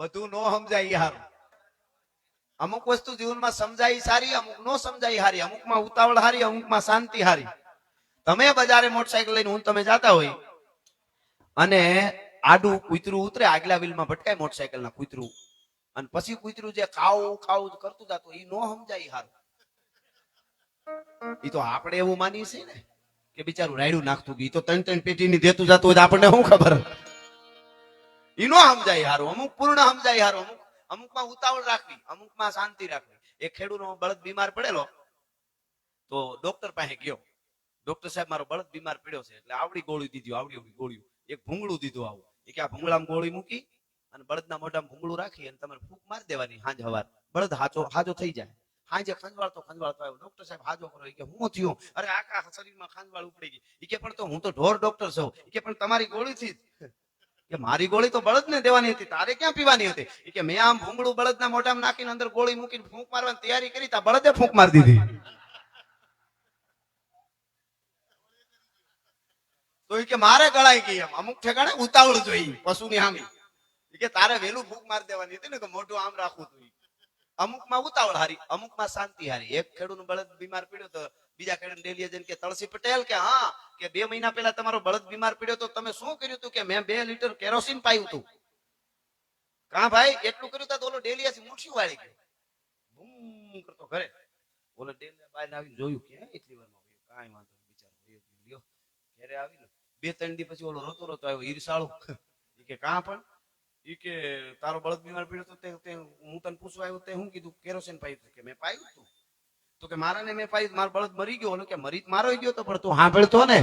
બધું નો સમજાય હારું. અમુક વસ્તુ જીવનમાં સમજાય સારી, અમુક નો સમજાય હારી. અમુકમાં ઉતાવળ હારી, અમુકમાં શાંતિ હારી. તમે બજારે મોટરસાયકલ લઈને હું તમે જાતા હોય, અને આડું કૂતરું ઉતરે, આગલા વ્હીલમાં ભટકાય મોટરસાયકલ ના કૂતરું. અને પછી કૂતરું જે ખાવ ખાવ કરતું જાતું એ નો સમજાય હારું. એ તો આપણે એવું માનીએ છીએ ને, કે બિચારું રાયડું નાખતું ઈ તો ત્રણ ત્રણ પેટીની દેતું જતું હોય આપણને શું ખબર? ઈ સમજાય હારું, અમુક પૂર્ણ સમજાય હારું, અમુક, અમુકમાં ઉતાવળ રાખવી, અમુકમાં શાંતિ રાખવી. એક ખેડૂતનો બળદ બીમાર પડેલો, તો ડોક્ટર પાસે ગયો. ડોક્ટર સાહેબ, મારો બળદ બીમાર પડ્યો છે, એટલે આવડી ગોળી દીધી, આવડી આવડી ગોળીઓ. એક ભૂંગળું દીધું આવું. એ કે આ ભૂંગળામાં ગોળી મૂકી અને બળદના મોઢામાં ભૂંગળું રાખી અને તમારે ફૂંક મારી દેવાની હાંજ હવાર. બળદ હાજો હાજો થઈ જાય. હાંજે ખંજવાળતો ખંજવાળતો આવ્યો. ડોક્ટર સાહેબ હાજો કરો. કે, હું થયું? અરે, આખા શરીરમાં ખંજવાળ ઉપડી ગઈ. કે, પણ તો હું તો ઢોર ડોક્ટર છું. કે, પણ તમારી ગોળીથી કે મારી ગોળી તો બળદને દેવાની હતી, તારે ક્યાં પીવાની હતી? કે મેં આમ ભૂંગળું બળદના મોઢામાં નાખીને અંદર ગોળી મૂકીને ફૂંક મારવાની તૈયારી કરી, તા બળદે ફૂંક મારી દીધી. તો એ કે મારે ગળાઈ ગઈ એમ. અમુક ઠેકાણે ઉતાવળ જોઈ, પશુની હામી કે તારે વેલું ફૂંક મારી દેવાની હતી ને, કે મોઢું આમ રાખવું તું અમુકમાં ઉતાવળ હારી અમુકમાં શાંતિ હારી. એક ખેડૂત બળદ બીમાર પડ્યો તો બીજા ખેડૂત ડેલીએ જઈને કે તળસી પટેલ કે, હા, કે બે મહિના પહેલા તમારો બળદ બીમાર પડ્યો તો તમે શું કર્યું હતું કે મેં બે લીટર કેરોસીન પાયું હતું કા ભાઈ, એટલું કર્યું તા ઓલો ડેલીએ મૂઠી વાળી ગયો. બૂમ કરતો ઘરે. ઓલો ડેલીએ બહાર આવીને જોયું કે એટલી વારમાં વયો. કાંઈ વાંધો બિચારો ગયો. ઘરે આવીને બે ત્રણ દી પછી ઓલો રોતો રોતો આવ્યો ઈરસાળો. કે, કાં પણ? ઈ કે તારો બળદ બીમાર પડ્યો તો તે હું તને પૂછવા આવ્યો તે હું કીધું, કેરોસીન પાયું કે મેં પાયું તું તો કે મારાને મેં પાયું મારો બળદ મરી ગયો. કે મરી મારો ગયો તો, પણ તું સાંભળતો ને.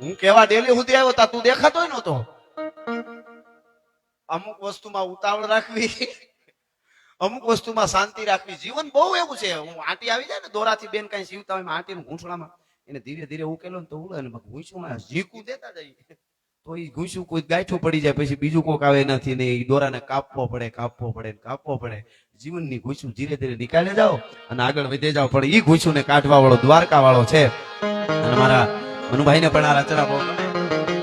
હું કેવા ડેલી સુધી આવ્યો તા, તું દેખાતો નતો અમુક વસ્તુમાં ઉતાવળ રાખવી, અમુક વસ્તુમાં શાંતિ રાખવી. જીવન બહુ એવું છે. હું આંટી આવી જાય ને, દોરાથી બેન કઈ સીવતા હોય આંટી ઘૂંસણામાં એને ધીરે ધીરે ઉકેલો ને તો ઉડે ને ઘૂંસુમાં જીકું દેતા જાય તો એ ઘૂસ્યું કોઈ ગાંઠું પડી જાય, પછી બીજું કોક આવે નથી ને એ દોરાને કાપવો પડે કાપવો પડે કાપવો પડે. જીવનની ઘૂસ્યું ધીરે ધીરે નીકાળે જાઓ અને આગળ વધે જાઓ. પણ એ ઘૂસ્યું ને કાઢવા વાળો દ્વારકા વાળો છે. અને મારા મનુભાઈને પણ આ રચના બહુ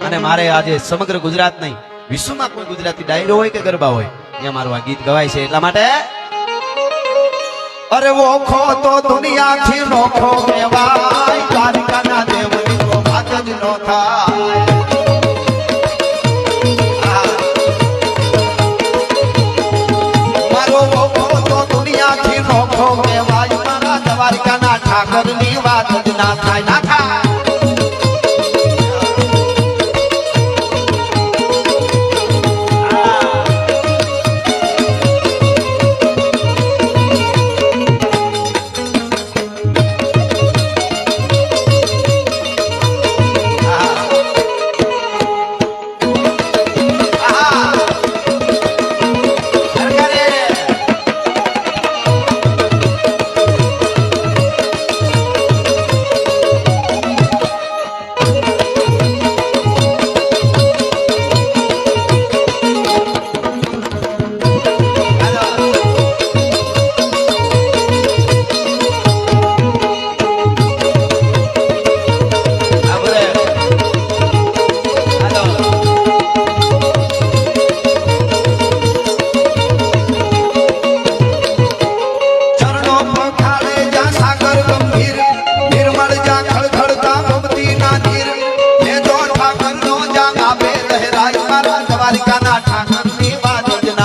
અને મારે આજે સમગ્ર ગુજરાત નહીં, વિશ્વમાં કોઈ ગુજરાતી ડાયરો હોય કે ગરબા હોય, ત્યાં મારું આ ગીત ગવાય છે. એટલા માટે અરે ઓખો તો દુનિયાથી નોખો કહેવાય. દ્વારકાના દેવની નો વાત જ નો થાય. દ્વારકાના ઠાકરની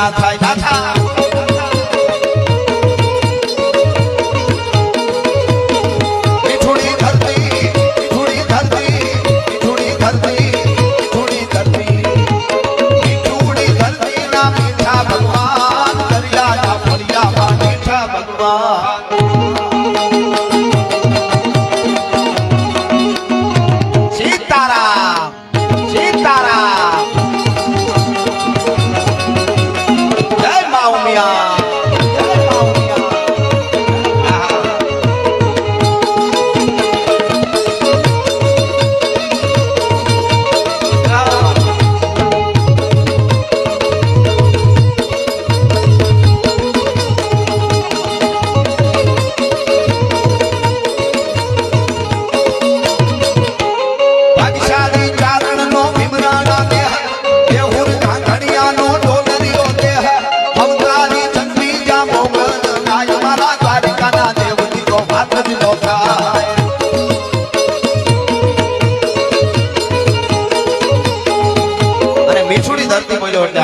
વાત જ Umiya.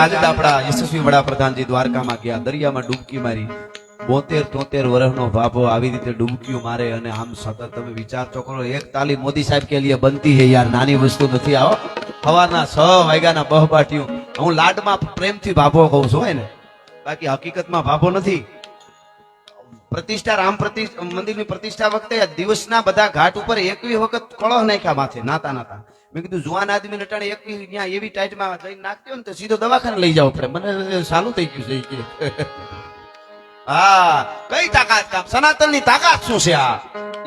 આજે આપણા યશસ્વી વડાપ્રધાનજી દ્વારકામાં ગયા, દરિયામાં ડૂબકી મારી. બોતેર તોતેર વર્ષનો ભાભો આવી રીતે ડૂબકીઓ મારે અને આમ સતત તમે વિચાર તો એક તાલી મોદી સાહેબ કે લીએ બનતી હે યાર, નાની વસ્તુ નથી. આવો સવારના છ વાગ્યાના બહ બાટ્યું હું લાડમાં પ્રેમથી ભાભો કહું છું, હોય ને? બાકી હકીકતમાં ભાભો નથી. પ્રતિષ્ઠા, રામ પ્રતિ મંદિરની પ્રતિષ્ઠા વખતે દિવસના બધા ઘાટ ઉપર એકવી વખત કળહ નાખ્યા માથે નાતા નાતા મેં કીધું, જુવાન આદમી નટાણે એક ત્યાં એવી ટાઈટમાં જઈને નાખતી ને તો સીધો દવાખાને લઈ જાવ પડે. મને સારું થઈ ગયું છે હા, કઈ તાકાત કામ? સનાતનની તાકાત શું છે આ?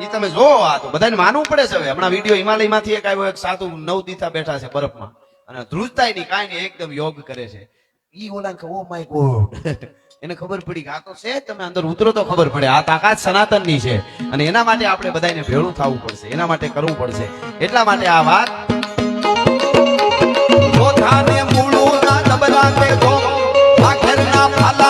એ તમે જો આ તો બધાને માનવું પડે છે હવે. હમણાં વીડિયો હિમાલયમાંથી એક આવ્યો, એક સાધુ નવ દીથા બેઠા છે બરફમાં. અને ધ્રુજતાય નહીં કાંઈ નહીં એકદમ યોગ કરે છે. ઈ ઓલા કે ઓ માય ગોડ. એને ખબર પડી કે આ તો છે તમે અંદર ઉતરો તો ખબર પડે. આ તાકાત સનાતનની છે. અને એના માટે આપણે બધાને ભેળું થવું પડશે. એના માટે કરવું પડશે. એટલા માટે આ વાત ચોથાને મૂળુના ડબલા તે ગો, આખરના ફાલાએ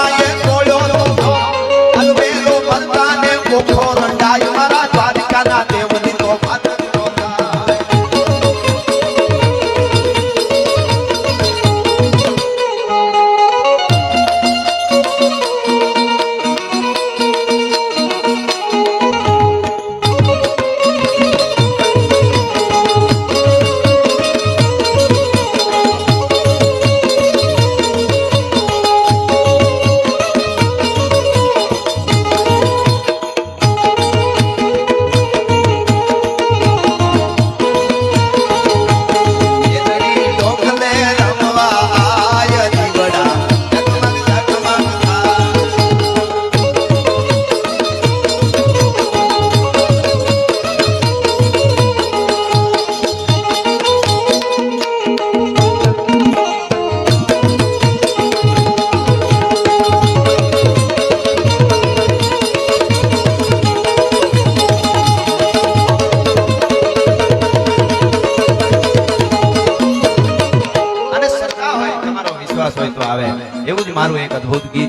એવું જ